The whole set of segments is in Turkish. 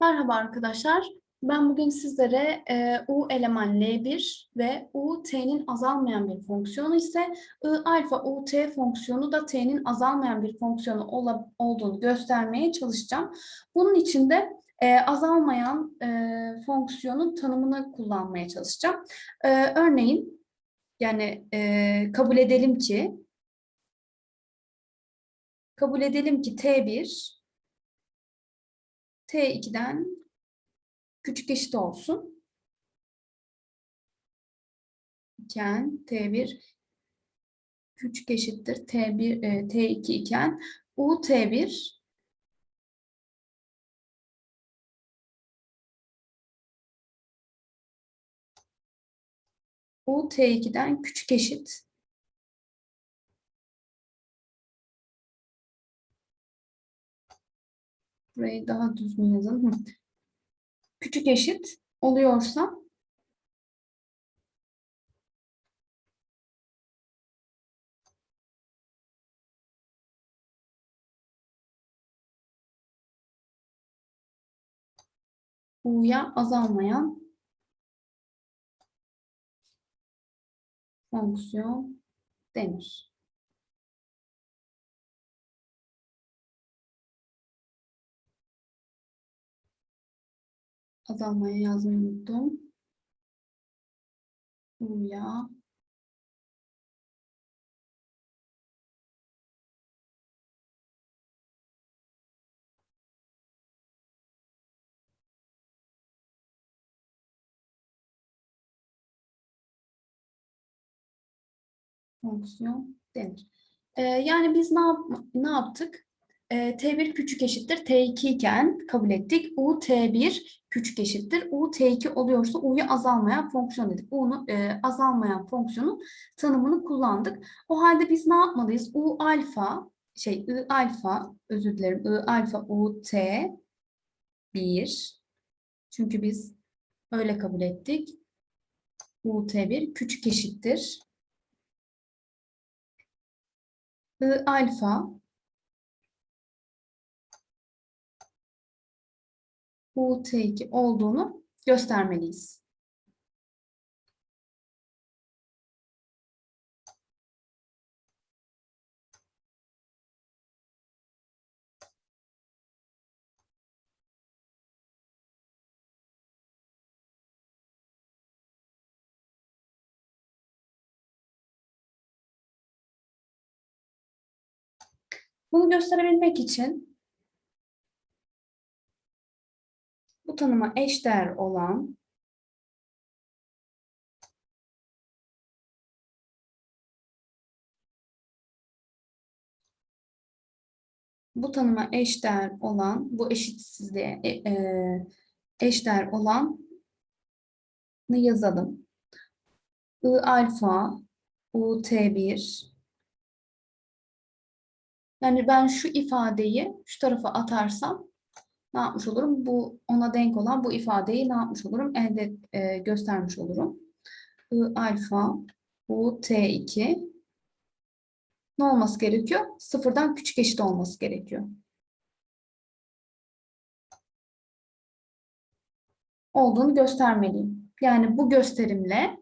Merhaba arkadaşlar. Ben bugün sizlere e, U eleman L1 ve U t'nin azalmayan bir fonksiyonu ise I alfa U t fonksiyonu da t'nin azalmayan bir fonksiyonu ola, olduğunu göstermeye çalışacağım. Bunun için de e, azalmayan e, fonksiyonun tanımını kullanmaya çalışacağım. E, örneğin yani e, kabul edelim ki kabul edelim ki t1 T2'den küçük eşit olsun. iken T1 küçük eşittir T1 e, T2 iken U T1 U T2'den küçük eşit Burayı daha düzgün yazalım. Küçük eşit oluyorsa U'ya azalmayan fonksiyon denir. Azalmaya yazmayı unuttum. U'ya fonksiyon denir. Ee, yani biz ne, yap ne yaptık? Ee, T1 küçük eşittir T2 iken kabul ettik. U T1 küçük eşittir. U T2 oluyorsa U'yu azalmayan fonksiyon dedik. U'nun e, azalmayan fonksiyonun tanımını kullandık. O halde biz ne yapmalıyız? U alfa şey I alfa özür dilerim I alfa U T 1 çünkü biz öyle kabul ettik. U T1 küçük eşittir. I alfa UT2 olduğunu göstermeliyiz. Bunu gösterebilmek için bu tanıma eşdeğer olan bu tanıma eşdeğer olan, bu eşitsizliğe e, e, eşdeğer olanı yazalım. I alfa, U T1 yani ben şu ifadeyi şu tarafa atarsam ne yapmış olurum? Bu ona denk olan bu ifadeyi ne yapmış olurum? Elde e, göstermiş olurum. I alfa bu T2 ne olması gerekiyor? Sıfırdan küçük eşit olması gerekiyor. Olduğunu göstermeliyim. Yani bu gösterimle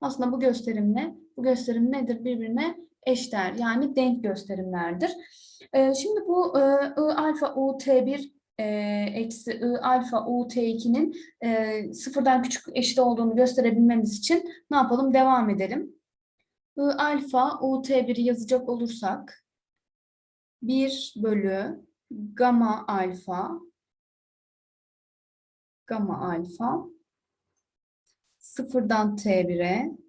aslında bu gösterimle bu gösterim nedir? Birbirine eşdeğer yani denk gösterimlerdir. E, şimdi bu e, I alfa U T1 e, eksi I alfa U T2'nin e, sıfırdan küçük eşit olduğunu gösterebilmemiz için ne yapalım? Devam edelim. I alfa U T1'i yazacak olursak 1 bölü gamma alfa gamma alfa sıfırdan T1'e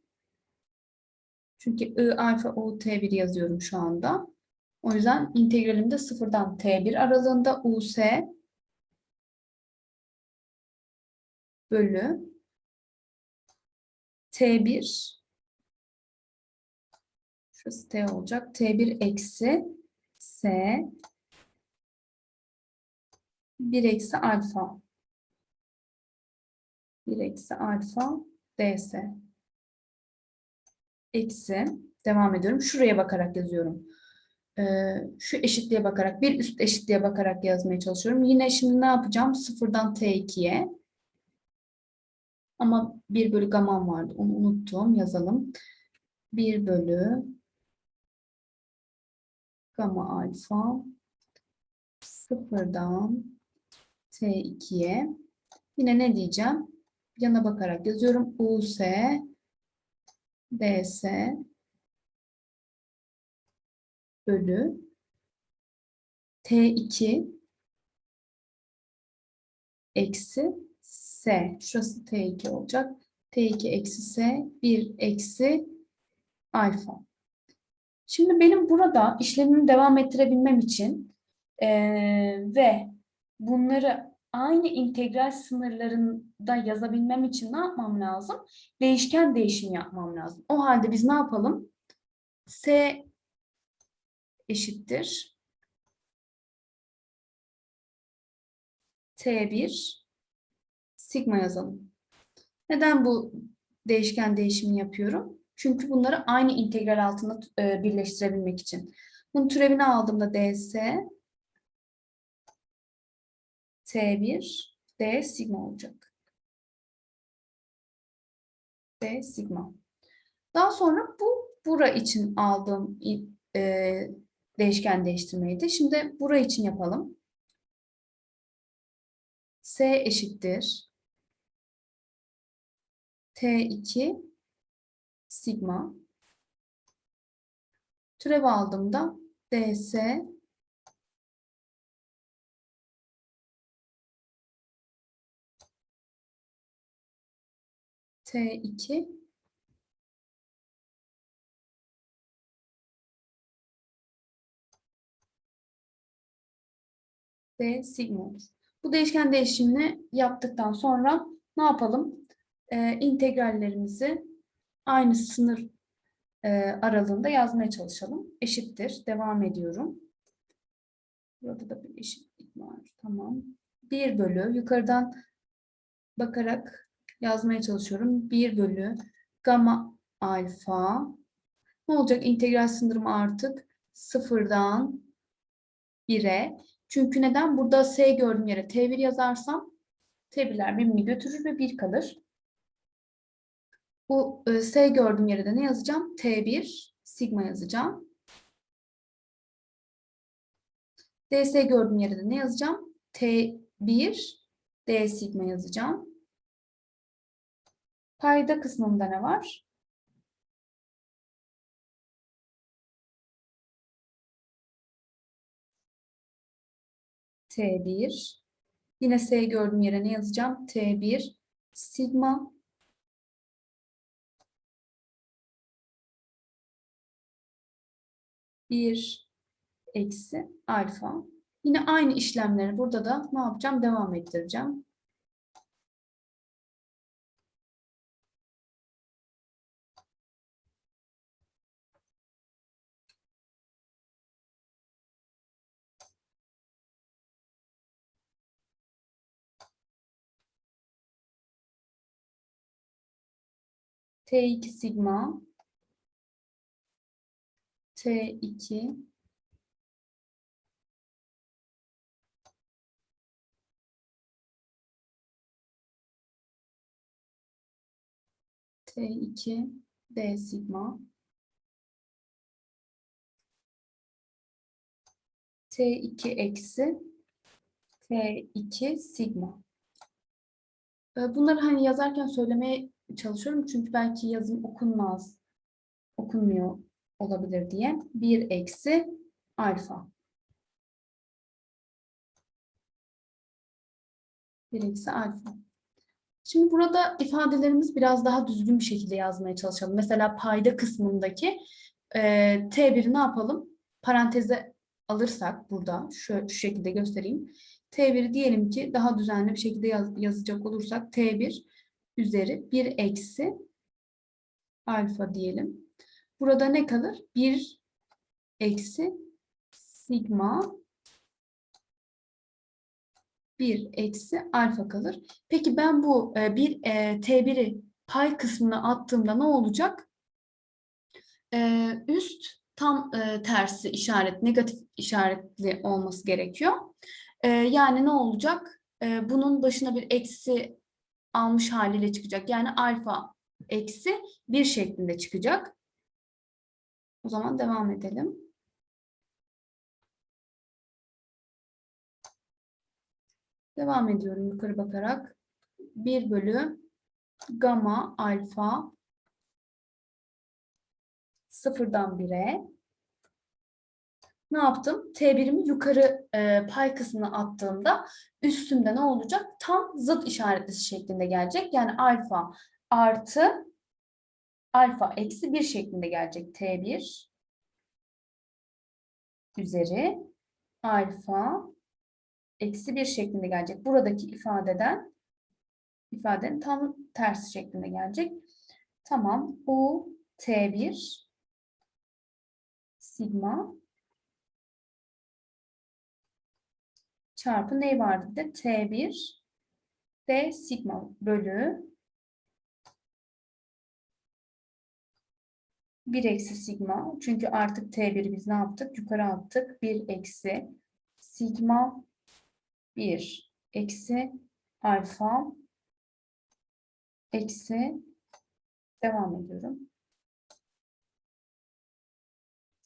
çünkü I alfa U T1 yazıyorum şu anda. O yüzden integralimde sıfırdan T1 aralığında US bölü T1 şurası T olacak. T1 eksi S 1 eksi alfa 1 eksi alfa ds eksi devam ediyorum. Şuraya bakarak yazıyorum. Ee, şu eşitliğe bakarak, bir üst eşitliğe bakarak yazmaya çalışıyorum. Yine şimdi ne yapacağım? Sıfırdan T2'ye. Ama 1 bölü gamam vardı. Onu unuttum. Yazalım. 1 bölü gamma alfa sıfırdan T2'ye. Yine ne diyeceğim? Yana bakarak yazıyorum. US DS bölü T2 eksi S. Şurası T2 olacak. T2 eksi S 1 eksi alfa. Şimdi benim burada işlemimi devam ettirebilmem için eee, ve bunları aynı integral sınırlarında yazabilmem için ne yapmam lazım? Değişken değişim yapmam lazım. O halde biz ne yapalım? S eşittir. T1 sigma yazalım. Neden bu değişken değişimi yapıyorum? Çünkü bunları aynı integral altında e, birleştirebilmek için. Bunun türevini aldığımda ds T1 D sigma olacak. D sigma. Daha sonra bu bura için aldığım e, değişken değiştirmeydi. Şimdi bura için yapalım. S eşittir. T2 sigma. Türev aldığımda ds T2 D sigma olur. Bu değişken değişimini yaptıktan sonra ne yapalım? Ee, integrallerimizi aynı sınır e, aralığında yazmaya çalışalım. Eşittir. Devam ediyorum. Burada da bir eşitlik var. Tamam. 1 bölü yukarıdan bakarak yazmaya çalışıyorum. 1 bölü gamma alfa. Ne olacak? İntegral sınırım artık sıfırdan 1'e. Çünkü neden? Burada S gördüğüm yere T1 yazarsam T1'ler birbirini götürür ve 1 kalır. Bu e, S gördüğüm yere de ne yazacağım? T1 sigma yazacağım. DS gördüğüm yere de ne yazacağım? T1 D sigma yazacağım. Payda kısmında ne var? T1. Yine S gördüğüm yere ne yazacağım? T1 sigma bir eksi alfa. Yine aynı işlemleri burada da ne yapacağım? Devam ettireceğim. T2 sigma. T2 T2 D sigma. T2 eksi T2 sigma. Bunları hani yazarken söylemeye çalışıyorum çünkü belki yazım okunmaz, okunmuyor olabilir diye. 1 eksi alfa. 1 eksi alfa. Şimdi burada ifadelerimiz biraz daha düzgün bir şekilde yazmaya çalışalım. Mesela payda kısmındaki e, T1'i ne yapalım? Paranteze alırsak burada şu, şu şekilde göstereyim. T1'i diyelim ki daha düzenli bir şekilde yaz, yazacak olursak T1 üzeri 1 eksi alfa diyelim. Burada ne kalır? 1 eksi sigma 1 eksi alfa kalır. Peki ben bu e, bir e, T1'i pay kısmına attığımda ne olacak? E, üst tam e, tersi işaret, negatif işaretli olması gerekiyor. E, yani ne olacak? E, bunun başına bir eksi almış haliyle çıkacak. Yani alfa eksi 1 şeklinde çıkacak. O zaman devam edelim. Devam ediyorum yukarı bakarak. 1 bölü gamma alfa sıfırdan 1'e ne yaptım? T1'imi yukarı e, pay kısmına attığımda üstünde ne olacak? Tam zıt işaretlisi şeklinde gelecek. Yani alfa artı alfa eksi 1 şeklinde gelecek. T1 üzeri alfa eksi 1 şeklinde gelecek. Buradaki ifadeden ifadenin tam tersi şeklinde gelecek. Tamam. U T1 sigma çarpı ne vardı de? T1 D sigma bölü 1 eksi sigma. Çünkü artık T1'i biz ne yaptık? Yukarı attık. 1 eksi sigma 1 eksi alfa eksi devam ediyorum.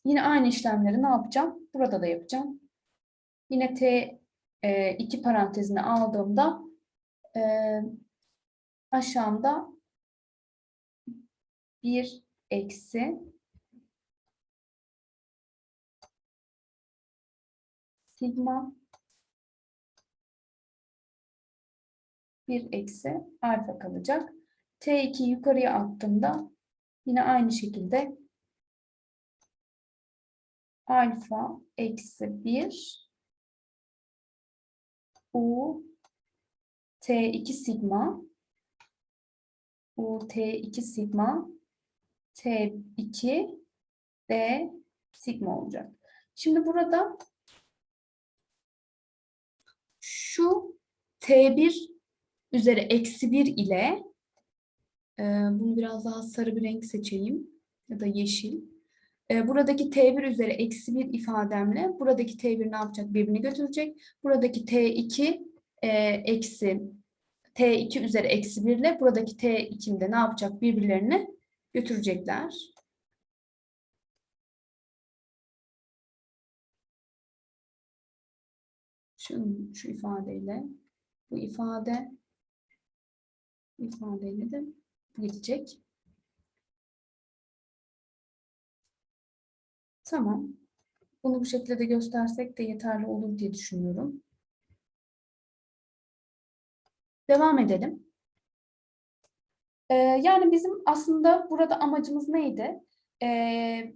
Yine aynı işlemleri ne yapacağım? Burada da yapacağım. Yine T e, iki parantezine aldığımda e, aşağımda 1 eksi sigma 1 eksi alfa kalacak. T2 yukarıya attığımda yine aynı şekilde alfa eksi 1 U T2 sigma U T2 sigma T2 D sigma olacak. Şimdi burada şu T1 üzeri eksi 1 ile e, bunu biraz daha sarı bir renk seçeyim ya da yeşil. E, buradaki T1 üzeri eksi 1 ifademle buradaki T1 ne yapacak? Birbirini götürecek. Buradaki T2 e, eksi T2 üzeri eksi 1 ile buradaki T2'de de ne yapacak? Birbirlerini götürecekler. Şu, şu ifadeyle bu ifade ifadeyle de gidecek. Tamam. Bunu bu şekilde de göstersek de yeterli olur diye düşünüyorum. Devam edelim. Ee, yani bizim aslında burada amacımız neydi? Ee,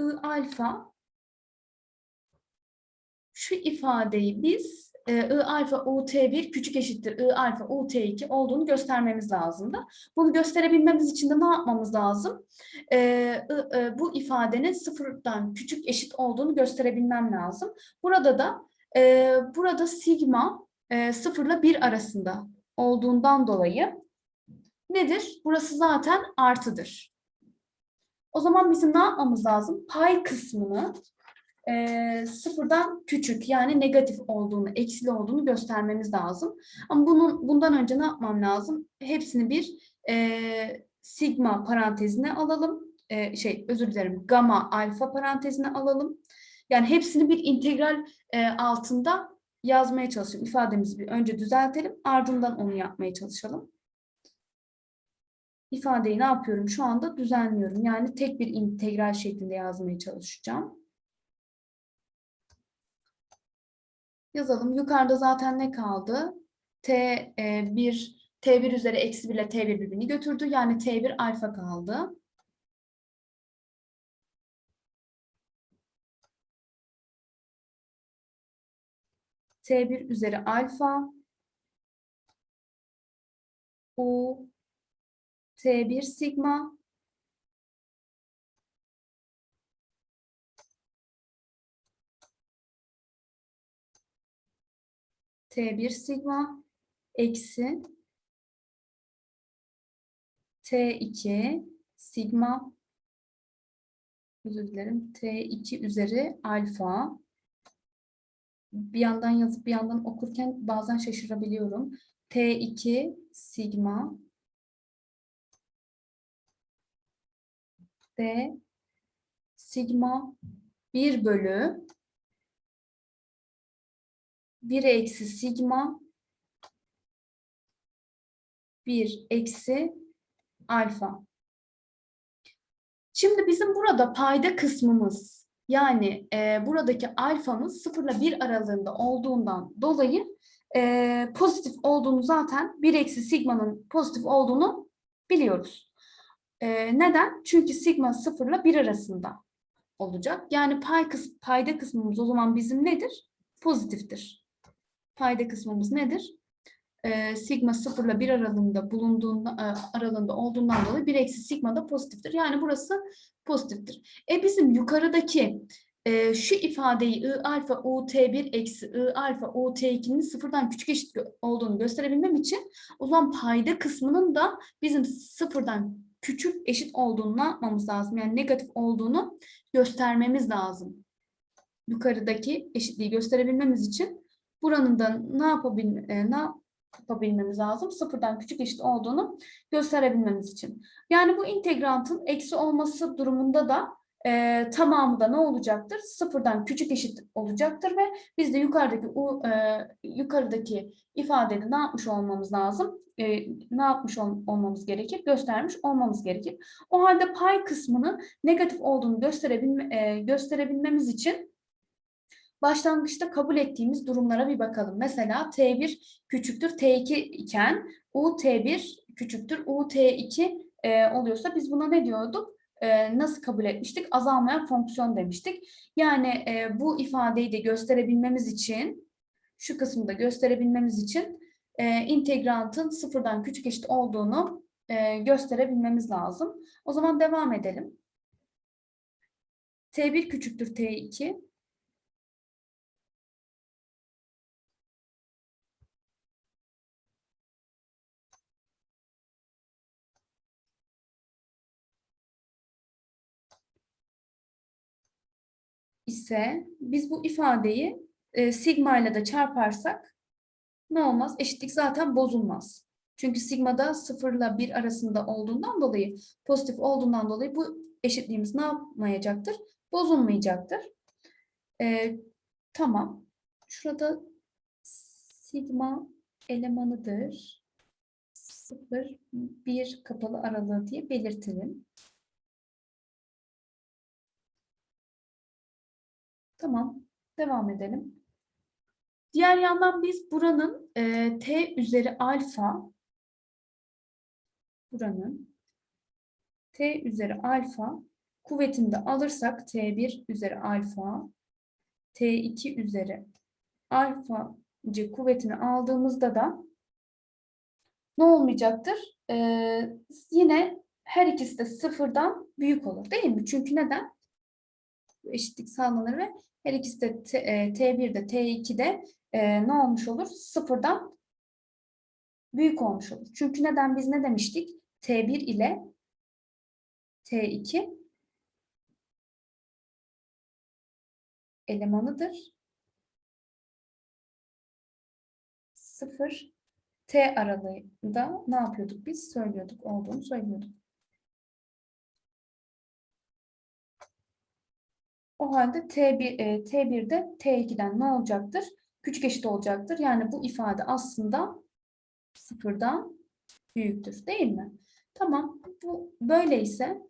I alfa şu ifadeyi biz e, I alfa UT1 küçük eşittir I alfa UT2 olduğunu göstermemiz lazımdı. Bunu gösterebilmemiz için de ne yapmamız lazım? E, e, bu ifadenin sıfırdan küçük eşit olduğunu gösterebilmem lazım. Burada da e, burada sigma e, sıfırla bir arasında olduğundan dolayı nedir? Burası zaten artıdır. O zaman bizim ne yapmamız lazım? Pay kısmını e, sıfırdan küçük yani negatif olduğunu, eksili olduğunu göstermemiz lazım. Ama bunun bundan önce ne yapmam lazım? Hepsini bir e, sigma parantezine alalım. E, şey özür dilerim gamma alfa parantezine alalım. Yani hepsini bir integral e, altında yazmaya çalışalım. İfademizi bir önce düzeltelim. Ardından onu yapmaya çalışalım. İfadeyi ne yapıyorum? Şu anda düzenliyorum. Yani tek bir integral şeklinde yazmaya çalışacağım. Yazalım. Yukarıda zaten ne kaldı? T1 T1 üzeri eksi 1 ile T1 birbirini götürdü. Yani T1 alfa kaldı. T1 üzeri alfa U T1 sigma T1 sigma eksi T2 sigma özür dilerim. T2 üzeri alfa. Bir yandan yazıp bir yandan okurken bazen şaşırabiliyorum. T2 sigma D sigma 1 bölü 1 eksi sigma 1 eksi alfa. Şimdi bizim burada payda kısmımız yani e, buradaki alfamız 0 ile 1 aralığında olduğundan dolayı e, pozitif olduğunu zaten 1 eksi sigmanın pozitif olduğunu biliyoruz. E, neden? Çünkü sigma 0 ile 1 arasında olacak. Yani pay kıs payda kısmımız o zaman bizim nedir? Pozitiftir. Payda kısmımız nedir? e, sigma 0 ile 1 aralığında bulunduğunda e, aralığında olduğundan dolayı 1 eksi sigma da pozitiftir. Yani burası pozitiftir. E bizim yukarıdaki e, şu ifadeyi I alfa UT1 eksi I alfa UT2'nin sıfırdan küçük eşit olduğunu gösterebilmem için o zaman payda kısmının da bizim sıfırdan küçük eşit olduğunu yapmamız lazım? Yani negatif olduğunu göstermemiz lazım. Yukarıdaki eşitliği gösterebilmemiz için buranın da ne yapabil e, ne yapabilmemiz lazım? Sıfırdan küçük eşit olduğunu gösterebilmemiz için. Yani bu integrantın eksi olması durumunda da e, tamamı da ne olacaktır? Sıfırdan küçük eşit olacaktır ve biz de yukarıdaki u, e, yukarıdaki ifadede ne yapmış olmamız lazım? E, ne yapmış ol- olmamız gerekir? Göstermiş olmamız gerekir. O halde pay kısmını negatif olduğunu gösterebilme, e, gösterebilmemiz için başlangıçta kabul ettiğimiz durumlara bir bakalım. Mesela T1 küçüktür T2 iken U T1 küçüktür U T2 e, oluyorsa biz buna ne diyorduk? E, nasıl kabul etmiştik? Azalmayan fonksiyon demiştik. Yani e, bu ifadeyi de gösterebilmemiz için, şu kısmı da gösterebilmemiz için e, integrantın sıfırdan küçük eşit olduğunu e, gösterebilmemiz lazım. O zaman devam edelim. T1 küçüktür T2. İse biz bu ifadeyi e, sigma ile de çarparsak ne olmaz? Eşitlik zaten bozulmaz. Çünkü sigmada 0 ile 1 arasında olduğundan dolayı, pozitif olduğundan dolayı bu eşitliğimiz ne yapmayacaktır? Bozulmayacaktır. E, tamam. Şurada sigma elemanıdır. 0, 1 kapalı aralığı diye belirtelim. Tamam, devam edelim. Diğer yandan biz buranın e, t üzeri alfa, buranın t üzeri alfa kuvvetini de alırsak t1 üzeri alfa, t2 üzeri alfacı kuvvetini aldığımızda da ne olmayacaktır? E, yine her ikisi de sıfırdan büyük olur değil mi? Çünkü neden? eşitlik sağlanır ve her ikisi de T, e, T1'de T2'de e, ne olmuş olur? Sıfırdan büyük olmuş olur. Çünkü neden biz ne demiştik? T1 ile T2 elemanıdır. Sıfır T aralığında ne yapıyorduk biz? Söylüyorduk, olduğunu söylüyorduk. O halde T1, e, T1'de T2'den ne olacaktır? Küçük eşit olacaktır. Yani bu ifade aslında sıfırdan büyüktür değil mi? Tamam. Bu böyleyse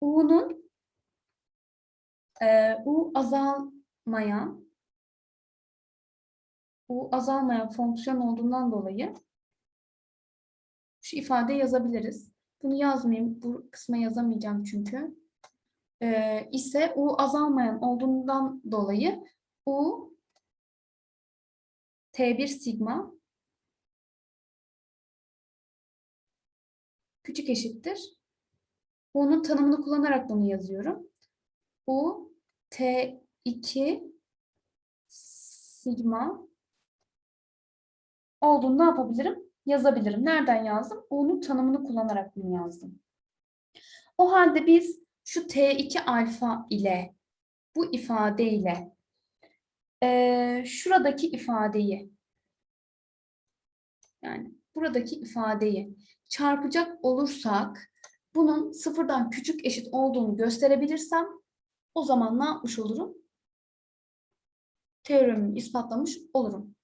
U'nun e, U azalmayan U azalmayan fonksiyon olduğundan dolayı şu ifadeyi yazabiliriz. Bunu yazmayayım. Bu kısma yazamayacağım çünkü. Ee, ise U azalmayan olduğundan dolayı U T1 sigma küçük eşittir. U'nun tanımını kullanarak bunu yazıyorum. U T2 sigma olduğunu ne yapabilirim? Yazabilirim. Nereden yazdım? U'nun tanımını kullanarak bunu yazdım. O halde biz şu T2 alfa ile bu ifadeyle eee şuradaki ifadeyi yani buradaki ifadeyi çarpacak olursak bunun sıfırdan küçük eşit olduğunu gösterebilirsem o zaman ne yapmış olurum? Teoremimi ispatlamış olurum.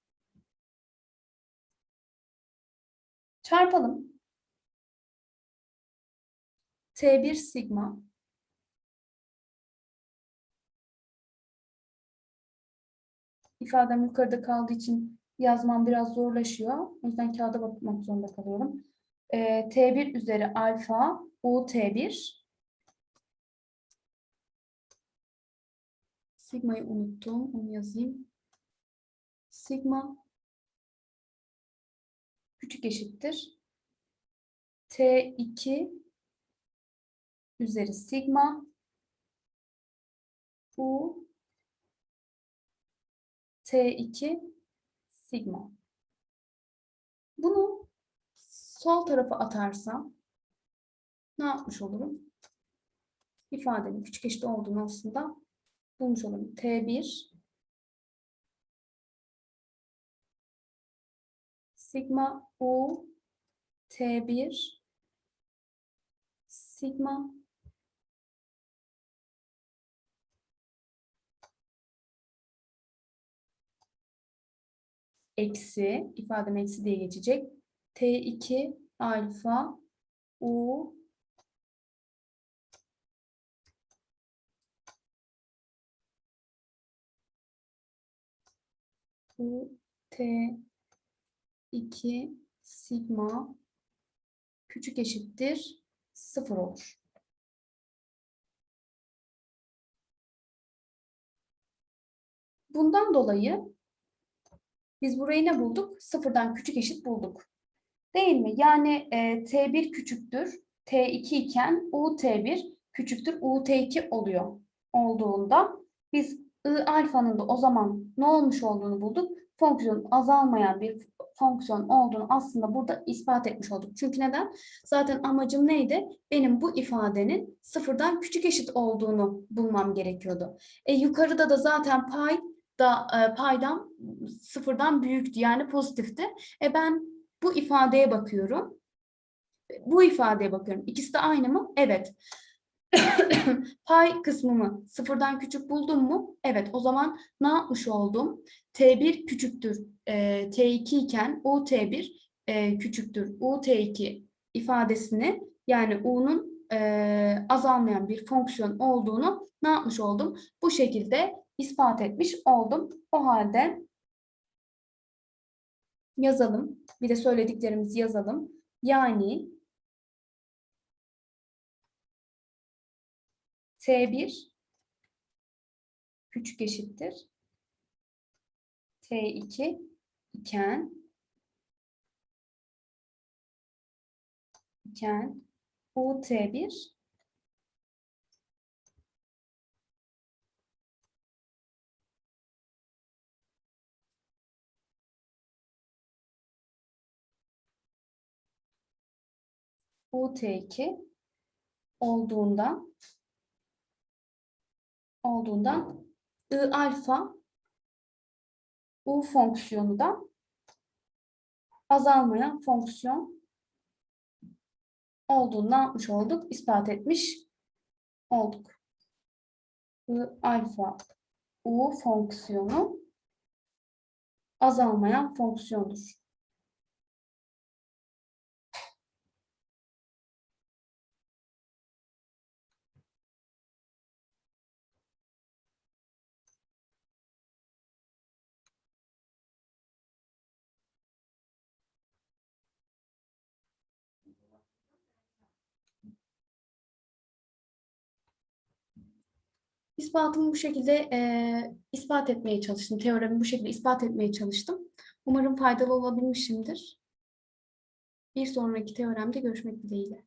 Çarpalım. T1 sigma ifadem yukarıda kaldığı için yazmam biraz zorlaşıyor. O yüzden kağıda bakmak zorunda kalıyorum. Ee, T1 üzeri alfa U T1 Sigma'yı unuttum. Onu yazayım. Sigma küçük eşittir. T2 üzeri sigma U T2 sigma. Bunu sol tarafa atarsam ne yapmış olurum? İfadenin küçük eşit olduğunu aslında bulmuş olurum. T1 sigma U T1 sigma eksi, ifadem eksi diye geçecek. T2 alfa U U T2 sigma küçük eşittir sıfır olur. Bundan dolayı biz burayı ne bulduk? Sıfırdan küçük eşit bulduk. Değil mi? Yani e, T1 küçüktür T2 iken UT1 küçüktür UT2 oluyor. Olduğunda biz I alfanın da o zaman ne olmuş olduğunu bulduk. Fonksiyon azalmayan bir fonksiyon olduğunu aslında burada ispat etmiş olduk. Çünkü neden? Zaten amacım neydi? Benim bu ifadenin sıfırdan küçük eşit olduğunu bulmam gerekiyordu. E, yukarıda da zaten pay da e, paydan sıfırdan büyüktü yani pozitifti. E ben bu ifadeye bakıyorum. Bu ifadeye bakıyorum. İkisi de aynı mı? Evet. Pay kısmımı sıfırdan küçük buldum mu? Evet. O zaman ne yapmış oldum? T1 küçüktür e, T2 iken UT1 e, küçüktür UT2 ifadesini yani U'nun e, azalmayan bir fonksiyon olduğunu ne yapmış oldum? Bu şekilde ispat etmiş oldum. O halde yazalım. Bir de söylediklerimizi yazalım. Yani T1 küçük eşittir. T2 iken iken UT1 UT2 olduğunda olduğundan I alfa U fonksiyonu da azalmayan fonksiyon olduğunu yapmış olduk? İspat etmiş olduk. I alfa U fonksiyonu azalmayan fonksiyondur. İspatımı bu şekilde e, ispat etmeye çalıştım. Teoremi bu şekilde ispat etmeye çalıştım. Umarım faydalı olabilmişimdir. Bir sonraki teoremde görüşmek dileğiyle.